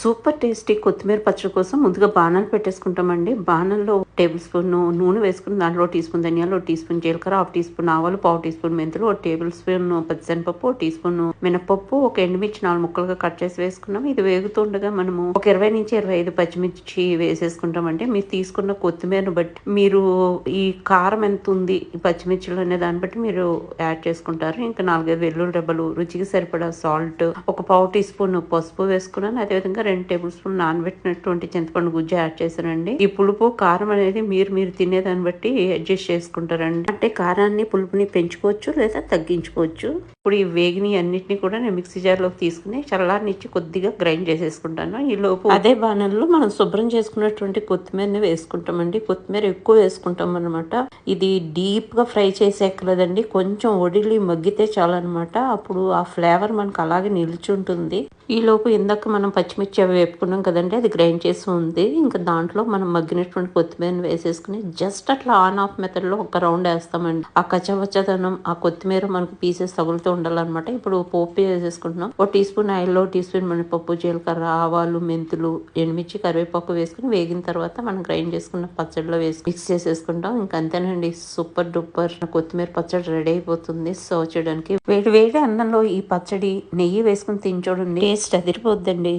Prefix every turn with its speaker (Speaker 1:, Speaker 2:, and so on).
Speaker 1: Super tasty కొత్తిమీర పచ్చడి కోసం ముందుగా బాణాలు పెట్టేసుకుంటామండి. బాణంలో టేబుల్ స్పూన్ నూనె వేసుకుని దాంట్లో టీ స్పూన్ ధనియాలు ఒక టీ స్పూన్ జీలకర్ర హాఫ్ టీ స్పూన్ ఆవాలు పావు టీ స్పూన్ మెంతులు ఒక టేబుల్ స్పూన్ పచ్చిశనపప్పు ఒక టీ స్పూన్ మినపప్పు ఒక ఎండుమిర్చి నాలుగు ముక్కలుగా కట్ చేసి వేసుకున్నాం. ఇది వేగుతుండగా మనము ఒక ఇరవై నుంచి ఇరవై ఐదు పచ్చిమిర్చి వేసేసుకుంటామండి. మీరు తీసుకున్న కొత్తిమీరను బట్టి మీరు ఈ కారం ఎంత ఉంది ఈ పచ్చిమిర్చిలో అనే దాన్ని బట్టి మీరు యాడ్ చేసుకుంటారు. ఇంకా నాలుగైదు వెల్లుల్లి రెబ్బలు రుచికి సరిపడా సాల్ట్ ఒక పావు టీ స్పూన్ పసుపు వేసుకున్నాను. అదేవిధంగా రెండు టేబుల్ స్పూన్ నానబెట్టినటువంటి చింతపండు గుజ్జు యాడ్ చేశానండి. ఈ పులుపు కారం అనేది మీరు మీరు తినేదాన్ని బట్టి అడ్జస్ట్ చేసుకుంటారండి. అంటే కారాన్ని పులుపుని పెంచుకోవచ్చు లేదా తగ్గించుకోవచ్చు. ఇప్పుడు ఈ వేగిని అన్నిటిని కూడా నేను మిక్సీ జార్లోకి తీసుకుని చల్లారనిచ్చి కొద్దిగా గ్రైండ్ చేసేసుకుంటాను. ఈ లోపు అదే బాణంలో మనం శుభ్రం చేసుకున్నటువంటి కొత్తిమీరని వేసుకుంటామండి. కొత్తిమీర ఎక్కువ వేసుకుంటాం అనమాట ఇది డీప్గా ఫ్రై చేసేక్కలేదండి కొంచెం ఒడిలి మగ్గితే చాలన్నమాట. అప్పుడు ఆ ఫ్లేవర్ మనకు అలాగే నిల్చుంటుంది ఈ లోపు ఇందాక మనం పచ్చిమిర్చి అవి వేపుకున్నాం కదండి. అది గ్రైండ్ చేసి ఉంది. ఇంకా దాంట్లో మనం మగ్గినటువంటి కొత్తిమీర కొత్తిమీరని వేసేసుకుని జస్ట్ అట్లా ఆన్ ఆఫ్ మెథడ్లో ఒక రౌండ్ వేస్తామండి. ఆ కచ్చవచ్చదనం ఆ కొత్తిమీర మనకు పీసెస్ తగులుతూ ఉండాలన్నమాట. ఇప్పుడు పోపు వేసేసుకుంటున్నాం. ఒక టీ స్పూన్ ఆయిల్లో టీ స్పూన్ మినపప్పు జీలకర్ర ఆవాలు మెంతులు ఎండుమిర్చి కరివేపాకు వేసుకుని వేగిన తర్వాత మనం గ్రైండ్ చేసుకున్న పచ్చడిలో వేసి మిక్స్ చేసేసుకుంటాం. ఇంకా అంతేనండి. సూపర్ డూపర్ కొత్తిమీర పచ్చడి రెడీ అయిపోతుంది. సర్వ్ చేయడానికి వేడి వేడి అన్నంలో ఈ పచ్చడి నెయ్యి వేసుకుని తిని చూడండి. టేస్ట్ అదిరిపోద్దండి.